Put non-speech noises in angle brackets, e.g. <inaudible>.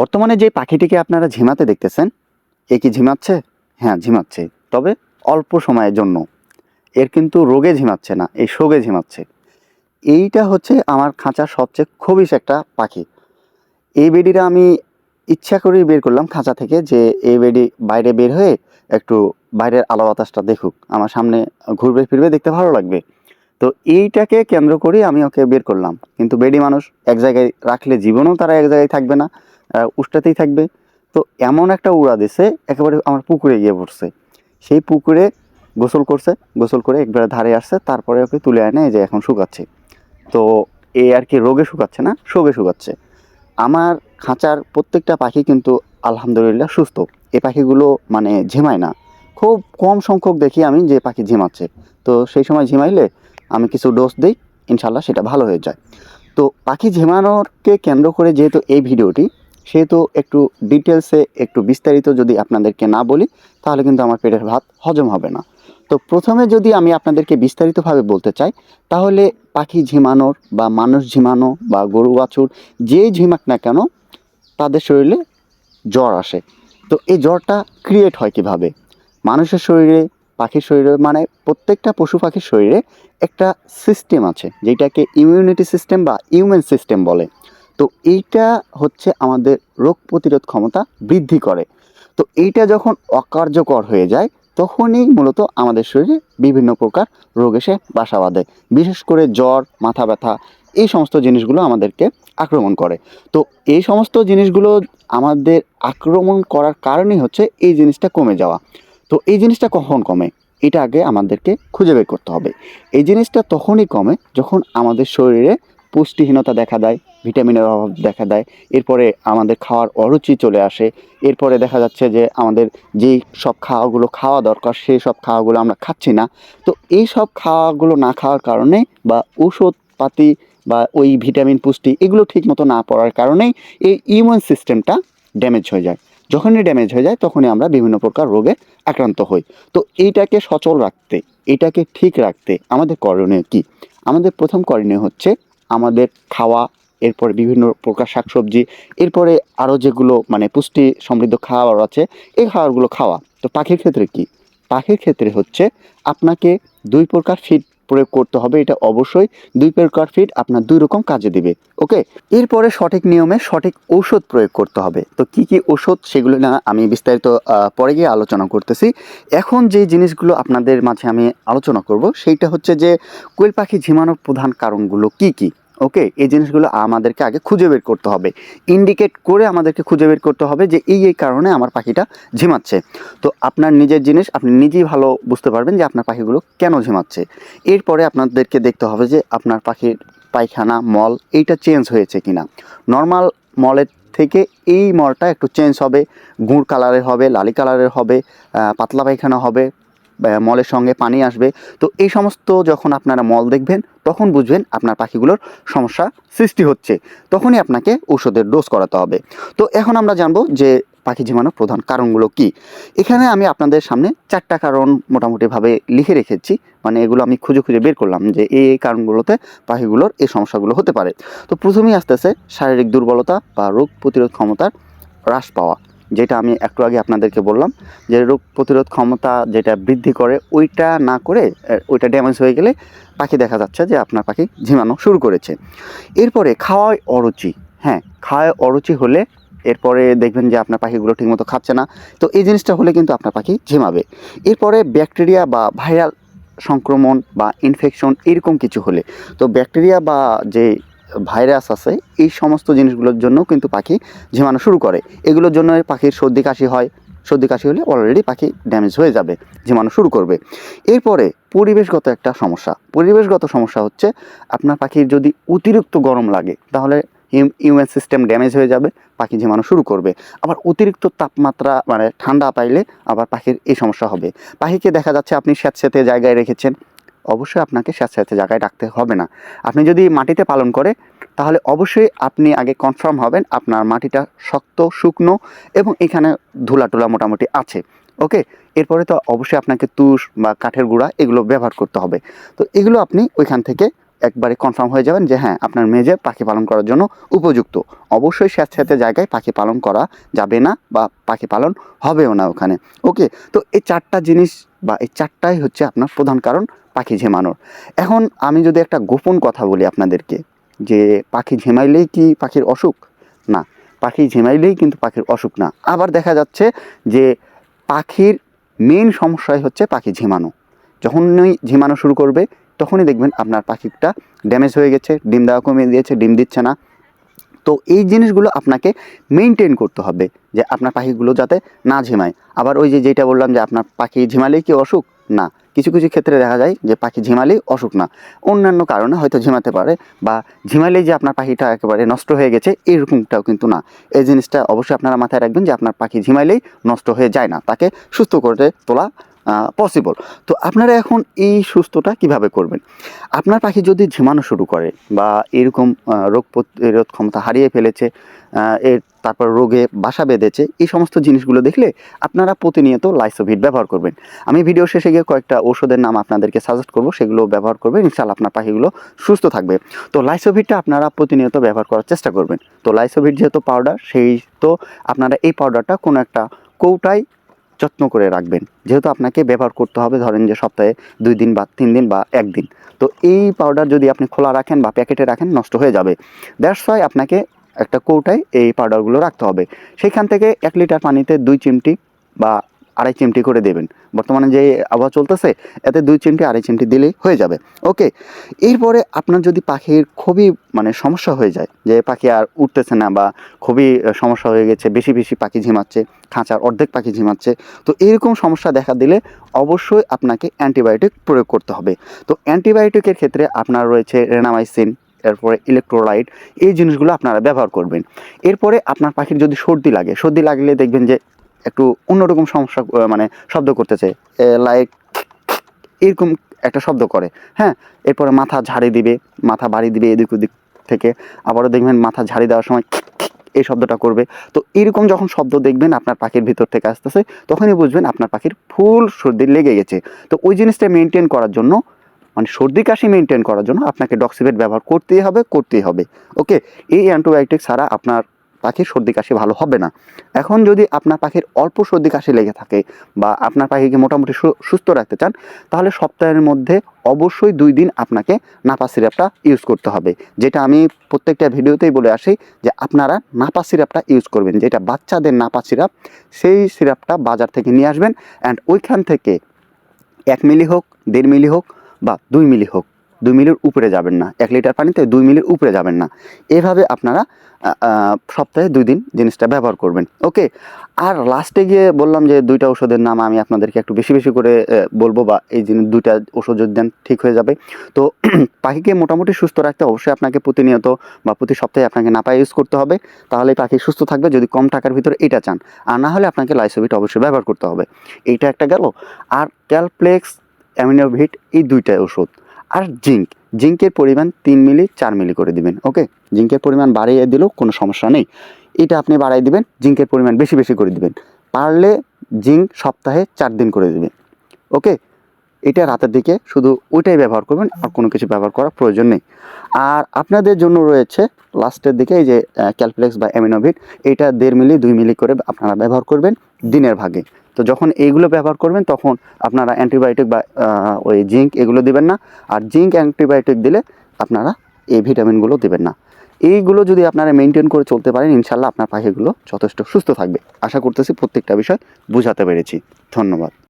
বর্তমানে যে পাখিটিকে আপনারা ঝিমাতে দেখতেছেন, এ কি ঝিমাচ্ছে? হ্যাঁ ঝিমাচ্ছে। তবে অল্প সময়ের জন্য। এর কিন্তু রোগে ঝিমাচ্ছে না, এই শোকে ঝিমাচ্ছে। এইটা হচ্ছে আমার খাঁচার সবচেয়ে খবিস একটা পাখি। এই বেডিটা আমি ইচ্ছা করেই বের করলাম খাঁচা থেকে যে এই বেডি বাইরে বের হয়ে একটু বাইরের আলো বাতাসটা দেখুক। আমার সামনে ঘুরবে, ফিরবে, দেখতে ভালো লাগবে। তো এইটাকে কেন্দ্র করে আমি ওকে বের করলাম। কিন্তু বেডি মানুষ এক জায়গায় রাখলে জীবনেও তারা এক জায়গায় থাকবে না। উষ্টাতেই থাকবে। তো এমন একটা উড়া দিছে, একেবারে আমার পুকুরে গিয়ে পড়ছে। সেই পুকুরে গোসল করছে, গোসল করে একবারে ধারে আসছে, তারপরে ওকে তুলে আনে যে এখন শুকাচ্ছে। তো এ আর কি রোগে শুকাচ্ছে না, শোকে শুকাচ্ছে। আমার খাঁচার প্রত্যেকটা পাখি কিন্তু আলহামদুলিল্লাহ সুস্থ। এ পাখিগুলো মানে ঝিমায় না। খুব কম সংখ্যক দেখি আমি যে পাখি ঝিমাচ্ছে। তো সেই সময় ঝিমাইলে আমি কিছু ডোজ দিই ইনশাল্লাহ সেটা ভালো হয়ে যায়। তো পাখি ঝিমানোরকে কেন্দ্র করে যেহেতু এই ভিডিওটি সেহেতু একটু ডিটেলসে একটু বিস্তারিত যদি আপনাদেরকে না বলি, তাহলে কিন্তু আমার পেটের ভাত হজম হবে না। তো প্রথমে যদি আমি আপনাদেরকে বিস্তারিতভাবে বলতে চাই, তাহলে পাখি ঝিমানোর বা মানুষ ঝিমানো বা গরু বাছুর যেই ঝিমাক না কেন, তাদের শরীরে জ্বর আসে। তো এই জ্বরটা ক্রিয়েট হয় কীভাবে? মানুষের শরীরে, পাখির শরীরে মানে প্রত্যেকটা পশু পাখির শরীরে একটা সিস্টেম আছে, যেটাকে ইমিউনিটি সিস্টেম বা ইউমেন সিস্টেম বলে। তো এইটা হচ্ছে আমাদের রোগ প্রতিরোধ ক্ষমতা বৃদ্ধি করে। তো এইটা যখন অকার্যকর হয়ে যায়, তখনই মূলত আমাদের শরীরে বিভিন্ন প্রকার রোগ এসে বাসা বাঁধে। বিশেষ করে জ্বর, মাথা ব্যথা, এই সমস্ত জিনিসগুলো আমাদেরকে আক্রমণ করে। তো এই সমস্ত জিনিসগুলো আমাদের আক্রমণ করার কারণই হচ্ছে এই জিনিসটা কমে যাওয়া। তো এই জিনিসটা কখন কমে? এটা আগে আমাদেরকে খুঁজে বের করতে হবে। এই জিনিসটা তখনই কমে যখন আমাদের শরীরে পুষ্টিহীনতা দেখা দেয়, ভিটামিনের অভাব দেখা দেয়, এরপরে আমাদের খাওয়ার অরুচি চলে আসে, এরপরে দেখা যাচ্ছে যে আমাদের যেই সব খাওয়াগুলো খাওয়া দরকার সেই সব খাওয়াগুলো আমরা খাচ্ছি না। তো এই সব খাওয়াগুলো না খাওয়ার কারণে বা ঔষধপাতি বা ওই ভিটামিন, পুষ্টি এগুলো ঠিক মতো না পড়ার কারণেই এই ইমিউন সিস্টেমটা ড্যামেজ হয়ে যায়। যখনই ড্যামেজ হয়ে যায় তখনই আমরা বিভিন্ন প্রকার রোগে আক্রান্ত হই। তো এইটাকে সচল রাখতে, এটাকে ঠিক রাখতে আমাদের করণীয় কি? আমাদের প্রথম করণীয় হচ্ছে আমাদের খাওয়া, এরপরে বিভিন্ন প্রকার শাকসবজি, এরপরে আরও যেগুলো মানে পুষ্টি সমৃদ্ধ খাবার আছে, এই খাবারগুলো খাওয়া। তো পাখির ক্ষেত্রে কি? পাখির ক্ষেত্রে হচ্ছে আপনাকে দুই প্রকার ফিড প্রয়োগ করতে হবে, এটা অবশ্যই। দুই প্রকার ফিড আপনার দুই রকম কাজে দিবে, ওকে? এরপরে সঠিক নিয়মে সঠিক ঔষধ প্রয়োগ করতে হবে। তো কি কি ঔষধ সেগুলো না আমি বিস্তারিত পরে গিয়ে আলোচনা করতেছি। এখন যে জিনিসগুলো আপনাদের মাঝে আমি আলোচনা করব, সেইটা হচ্ছে যে কোয়েল পাখি ঝিমানোর প্রধান কারণগুলো কি কি? ওকে এই জিনিসগুলো আমাদেরকে আগে খুঁজে বের করতে হবে। ইন্ডিকেট করে আমাদেরকে খুঁজে বের করতে হবে যে এই এই কারণে আমার পাখিটা ঝিমাচ্ছে। তো আপনার নিজের জিনিস আপনি নিজেই ভালো বুঝতে পারবেন যে আপনার পাখিগুলো কেন ঝিমাচ্ছে। এরপরে আপনাদেরকে দেখতে হবে যে আপনার পাখির পায়খানা, মল এইটা চেঞ্জ হয়েছে কিনা। নর্মাল মলের থেকে এই মলটা একটু চেঞ্জ হবে। গুড় কালারের হবে, লালি কালারের হবে পাতলা পায়খানা হবে। মলের সঙ্গে পানি আসবে। তো এই সমস্ত যখন আপনারা মল দেখবেন, তখন বুঝবেন আপনার পাখিগুলোর সমস্যা সৃষ্টি হচ্ছে। তখনই আপনাকে ওষুধের ডোজ করাতে হবে। তো এখন আমরা জানব যে পাখি ঝিমানোর প্রধান কারণগুলো কি। এখানে আমি আপনাদের সামনে চারটা কারণ মোটামুটিভাবে লিখে রেখেছি। মানে এগুলো আমি খুঁজে খুঁজে বের করলাম যে এই এই কারণগুলোতে পাখিগুলোর এই সমস্যাগুলো হতে পারে। তো প্রথমেই আসতেছে শারীরিক দুর্বলতা বা রোগ প্রতিরোধ ক্ষমতার হ্রাস পাওয়া। যেটা আমি একটু আগে আপনাদেরকে বললাম, যে রোগ প্রতিরোধ ক্ষমতা যেটা বৃদ্ধি করে, ওইটা না করে ওইটা ড্যামেজ হয়ে গেলে পাখি দেখা যাচ্ছে যে আপনার পাখি ঝিমানো শুরু করেছে। এরপরে খাওয়ায় অরুচি হ্যাঁ খাওয়ায় অরুচি হলে এরপরে দেখবেন যে আপনার পাখিগুলো ঠিকমতো খাচ্ছে না। তো এই জিনিসটা হলে কিন্তু আপনার পাখি ঝিমাবে। এরপরে ব্যাকটেরিয়া বা ভাইরাল সংক্রমণ বা ইনফেকশন এরকম কিছু হলে, তো ব্যাকটেরিয়া বা যে ভাইরাস আছে, এই সমস্ত জিনিসগুলোর জন্য কিন্তু পাখি ঝিমানো শুরু করে। এগুলোর জন্য পাখির সর্দি কাশি হয়। সর্দি কাশি হলে অলরেডি পাখি ড্যামেজ হয়ে যাবে, ঝিমানো শুরু করবে। এরপরে পরিবেশগত একটা সমস্যা। পরিবেশগত সমস্যা হচ্ছে আপনার পাখির যদি অতিরিক্ত গরম লাগে, তাহলে ইমিউন সিস্টেম ড্যামেজ হয়ে যাবে, পাখি ঝিমানো শুরু করবে। আবার অতিরিক্ত তাপমাত্রা মানে ঠান্ডা পাইলে আবার পাখির এই সমস্যা হবে। পাখিকে দেখা যাচ্ছে আপনি স্যাঁতস্যাঁতে জায়গায় রেখেছেন অবশ্যই আপনাকে স্যাঁতস্যাঁতে জায়গায় রাখতে হবে না। আপনি যদি মাটিতে পালন করে, তাহলে অবশ্যই আপনি আগে কনফার্ম হবেন আপনার মাটিটা শক্ত, শুকনো এবং এখানে ধুলাটুলা মোটামুটি আছে। ওকে? এরপরে তো অবশ্যই আপনাকে তুষ বা কাঠের গুঁড়া এগুলো ব্যবহার করতে হবে। তো এগুলো আপনি ওইখান থেকে একবারে কনফার্ম হয়ে যাবেন যে হ্যাঁ আপনার মেজে পাখি পালন করার জন্য উপযুক্ত। অবশ্যই স্যাঁতস্যাঁতে জায়গায় পাখি পালন করা যাবে না বা পাখি পালন হবেও না ওখানে। ওকে? তো এই চারটা জিনিস বা এই চারটাই হচ্ছে আপনার প্রধান কারণ। পাখি ঝিমানোর। এখন আমি যদি একটা গোপন কথা বলি আপনাদেরকে, যে পাখি ঝেমাইলেই কি পাখির অসুখ? না, পাখি ঝেমাইলেই কিন্তু পাখির অসুখ না। আবার দেখা যাচ্ছে যে পাখির মেন সমস্যাই হচ্ছে পাখি ঝিমানো। যখনই ঝিমানো শুরু করবে, তখনই দেখবেন আপনার পাখিটা ড্যামেজ হয়ে গেছে, ডিম দেওয়া কমিয়ে দিয়েছে ডিম দিচ্ছে না। তো এই জিনিসগুলো আপনাকে মেনটেন করতে হবে, যে আপনার পাখিগুলো যাতে না ঝিমায়। আবার ওই যে যেটা বললাম যে আপনার পাখি ঝিমালেই কি অসুখ? না। কিছু কিছু ক্ষেত্রে দেখা যায় যে পাখি ঝিমালেই অসুখ না। অন্যান্য কারণে হয়তো ঝিমাতে পারে বা ঝিমালেই যে আপনার পাখিটা একেবারে নষ্ট হয়ে গেছে, এরকমটাও কিন্তু না। এই জিনিসটা অবশ্যই আপনারা মাথায় রাখবেন যে আপনার পাখি ঝিমাইলেই নষ্ট হয়ে যায় না। তাকে সুস্থ করে তোলা পসিবল তো আপনারা এখন এই সুস্থটা কীভাবে করবেন? আপনার পাখি যদি ঝিমানো শুরু করে বা এরকম রোগ প্রতিরোধ ক্ষমতা হারিয়ে ফেলেছে এর তারপর রোগে বাসা বেঁধেছে, এই সমস্ত জিনিসগুলো দেখলে আপনারা প্রতিনিয়ত লাইসোভিট ব্যবহার করবেন। আমি ভিডিও শেষে গিয়ে কয়েকটা ওষুধের নাম আপনাদেরকে সাজেস্ট করব, সেগুলো ব্যবহার করবেন, ইনশাআল্লাহ আপনার পাখিগুলো সুস্থ থাকবে। তো লাইসোভিটটা আপনারা প্রতিনিয়ত ব্যবহার করার চেষ্টা করবেন। তো লাইসোভিট যেহেতু পাউডার সেই তো আপনারা এই পাউডারটা কোনো একটা কৌটায় যত্ন করে রাখবেন। যেহেতু আপনাকে ব্যবহার করতে হবে ধরেন যে সপ্তাহে দুই দিন বা তিন দিন বা একদিন তো এই পাউডার যদি আপনি খোলা রাখেন বা প্যাকেটে রাখেন নষ্ট হয়ে যাবে। দ্যাটস ওয়াই আপনাকে একটা কৌটায় এই পাউডারগুলো রাখতে হবে। সেখান থেকে এক লিটার পানিতে দুই চিমটি বা আড়াই চিমটি করে দেবেন। বর্তমানে যে আবহাওয়া চলতেছে, এতে দুই চিমটি, আড়াই চিমটি দিলেই হয়ে যাবে। ওকে, এরপরে আপনার যদি পাখির খুবই মানে সমস্যা হয়ে যায়, যে পাখি আর উঠতেছে না বা খুবই সমস্যা হয়ে গেছে, বেশি বেশি পাখি ঝিমাচ্ছে, খাঁচার অর্ধেক পাখি ঝিমাচ্ছে, তো এরকম সমস্যা দেখা দিলে অবশ্যই আপনাকে অ্যান্টিবায়োটিক প্রয়োগ করতে হবে। তো অ্যান্টিবায়োটিকের ক্ষেত্রে আপনার রয়েছে রেনামাইসিন, এরপরে ইলেকট্রোলাইট, এই জিনিসগুলো আপনারা ব্যবহার করবেন। এরপরে আপনার পাখির যদি সর্দি লাগে, সর্দি লাগলে দেখবেন যে একটু অন্যরকম সমস্যা মানে শব্দ করতেছে। লাইক এরকম একটা শব্দ করে হ্যাঁ? এরপরে মাথা ঝাড়ি দিবে, মাথা বাড়ি দিবে এদিক ওদিক থেকে। আবারও দেখবেন মাথা ঝাড়ি দেওয়ার সময় এই শব্দটা করবে। তো এরকম যখন শব্দ দেখবেন আপনার পাখির ভিতর থেকে আসতেছে, তখনই বুঝবেন আপনার পাখির ফুল সর্দি লেগে গেছে। তো ওই জিনিসটা মেনটেন করার জন্য মানে সর্দি কাশি মেনটেন করার জন্য আপনাকে ডক্সিবেট ব্যবহার করতেই হবে করতেই হবে। ওকে এই অ্যান্টিবায়োটিক ছাড়া আপনার পাখির সর্দি কাশি ভালো হবে না। এখন যদি আপনার পাখির অল্প সর্দি কাশি লেগে থাকে বা আপনার পাখিকে মোটামুটি সুস্থ রাখতে চান, তাহলে সপ্তাহের মধ্যে অবশ্যই দুই দিন আপনাকে নাপা সিরাপটা ইউজ করতে হবে। যেটা আমি প্রত্যেকটা ভিডিওতেই বলে আসি যে আপনারা নাপা সিরাপটা ইউজ করবেন। যেটা বাচ্চাদের নাপা সিরাপ, সেই সিরাপটা বাজার থেকে নিয়ে আসবেন। অ্যান্ড ওইখান থেকে এক মিলি হোক, দেড় মিলি হোক বা দুই মিলি হোক দুই মিলির উপরে যাবেন না। এক লিটার পানিতে দুই মিলির উপরে যাবেন না। এভাবে আপনারা সপ্তাহে দুই দিন জিনিসটা ব্যবহার করবেন। ওকে? আর লাস্টে গিয়ে বললাম যে দুইটা ওষুধের নাম আমি আপনাদেরকে একটু বেশি বেশি করে বলব বা এই জিনিস দুইটা ওষুধ যদি দেন ঠিক হয়ে যাবে। তো <clears throat> পাখিকে মোটামুটি সুস্থ রাখতে অবশ্যই আপনাকে প্রতিনিয়ত বা প্রতি সপ্তাহে আপনাকে নাপা ইউজ করতে হবে। তাহলে পাখি সুস্থ থাকবে যদি কম টাকার ভিতরে এটা চান। আর না হলে আপনাকে লাইসোভিট অবশ্যই ব্যবহার করতে হবে। এইটা একটা গেল। আর ক্যালপ্লেক্স অ্যামিনোভিট এই দুইটাই ওষুধ আর জিঙ্ক। জিঙ্কের পরিমাণ তিন মিলি, চার মিলি করে দিবেন, ওকে? জিঙ্কের পরিমাণ বাড়িয়ে দিলেও কোনো সমস্যা নেই। এটা আপনি বাড়াই দিবেন, জিঙ্কের পরিমাণ বেশি বেশি করে দিবেন। পারলে জিঙ্ক সপ্তাহে চার দিন করে দিবেন, ওকে? এটা রাতের দিকে শুধু ওইটাই ব্যবহার করবেন, আর কোনো কিছু ব্যবহার করার প্রয়োজন নেই। আর আপনাদের জন্য রয়েছে লাস্টের দিকে এই যে ক্যালপ্লেক্স বা অ্যামিনোভিট, এটা দেড় মিলি, দুই মিলি করে আপনারা ব্যবহার করবেন দিনের ভাগে। তো যখন এইগুলো ব্যবহার করবেন, তখন আপনারা অ্যান্টিবায়োটিক বা ওই জিঙ্ক এগুলো দিবেন না। আর জিঙ্ক অ্যান্টিবায়োটিক দিলে আপনারা এই ভিটামিনগুলো দেবেন না। এইগুলো যদি আপনারা মেনটেন করে চলতে পারেন, ইনশাল্লাহ আপনার পাখিগুলো যথেষ্ট সুস্থ থাকবে। আশা করতেছি প্রত্যেকটা বিষয় বোঝাতে পেরেছি। ধন্যবাদ।